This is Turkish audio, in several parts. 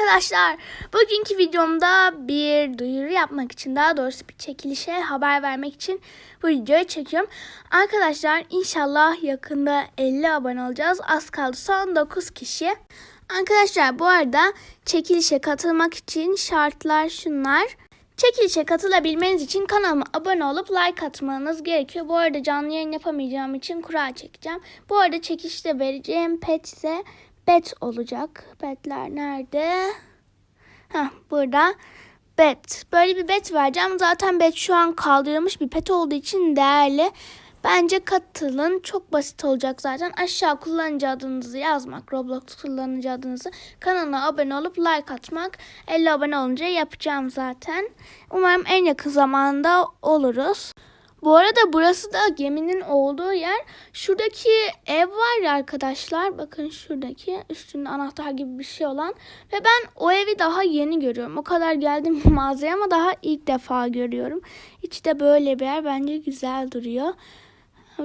arkadaşlar. Bugünkü videomda bir duyuru yapmak için daha doğrusu bir çekilişe haber vermek için bu videoyu çekiyorum. Arkadaşlar inşallah yakında 50 abone olacağız. Az kaldı son 9 kişi. Arkadaşlar bu arada çekilişe katılmak için şartlar şunlar. Çekilişe katılabilmeniz için kanalıma abone olup like atmanız gerekiyor. Bu arada canlı yayın yapamayacağım için kura çekeceğim. Bu arada çekilişte vereceğim pet ise bet olacak. Betler nerede? Heh, burada bet. Böyle bir bet vereceğim. Zaten bet şu an kaldırılmış bir pet olduğu için değerli. Bence katılın. Çok basit olacak zaten. Aşağı kullanıcı adınızı yazmak. Roblox kullanıcı adınızı. Kanala abone olup like atmak. 50 abone olunca yapacağım zaten. Umarım en yakın zamanda oluruz. Bu arada burası da geminin olduğu yer. Şuradaki ev var ya arkadaşlar. Bakın şuradaki üstünde anahtar gibi bir şey olan. Ve ben o evi daha yeni görüyorum. O kadar geldim mağazaya ama daha ilk defa görüyorum. İçte böyle bir yer. Bence güzel duruyor.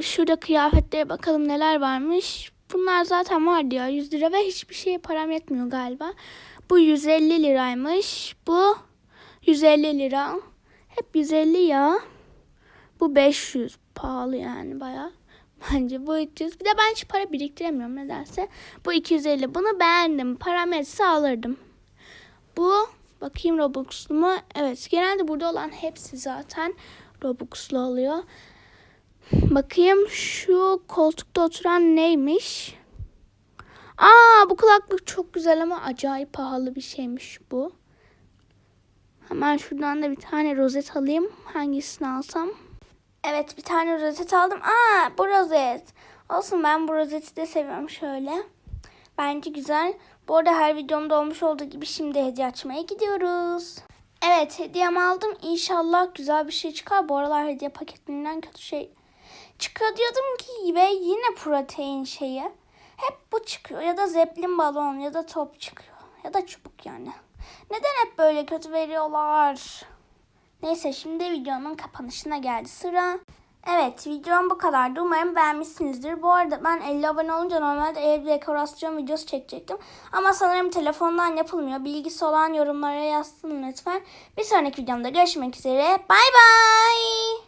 Şurada kıyafetlere bakalım neler varmış. Bunlar zaten vardı ya 100 lira ve hiçbir şeye param yetmiyor galiba. Bu 150 liraymış. Bu 150 lira. Hep 150 ya. Bu 500 pahalı yani baya. Bence bu 300. Bir de ben hiç para biriktiremiyorum nedense. Bu 250. Bunu beğendim. Param yetse alırdım. Bu bakayım Robux'lu mu? Evet. Genelde burada olan hepsi zaten Robux'lu oluyor. Bakayım şu koltukta oturan neymiş? Aa bu kulaklık çok güzel ama acayip pahalı bir şeymiş bu. Hemen şuradan da bir tane rozet alayım. Hangisini alsam? Evet bir tane rozet aldım. Aa bu rozet. Olsun ben bu rozeti de seviyorum şöyle. Bence güzel. Bu arada her videomda olmuş olduğu gibi şimdi hediye açmaya gidiyoruz. Evet hediyemi aldım. İnşallah güzel bir şey çıkar. Bu aralar hediye paketlerinden kötü şey çıkıyor diyordum ki ve yine protein şeyi. Hep bu çıkıyor ya da zeplin balon ya da top çıkıyor ya da çubuk yani. Neden hep böyle kötü veriyorlar? Neyse şimdi videonun kapanışına geldi sıra. Evet videom bu kadardı. Umarım beğenmişsinizdir. Bu arada ben 50 abone olunca normalde ev dekorasyon videosu çekecektim. Ama sanırım telefondan yapılmıyor. Bilgisi olan yorumlara yazsın lütfen. Bir sonraki videomda görüşmek üzere. Bay bay.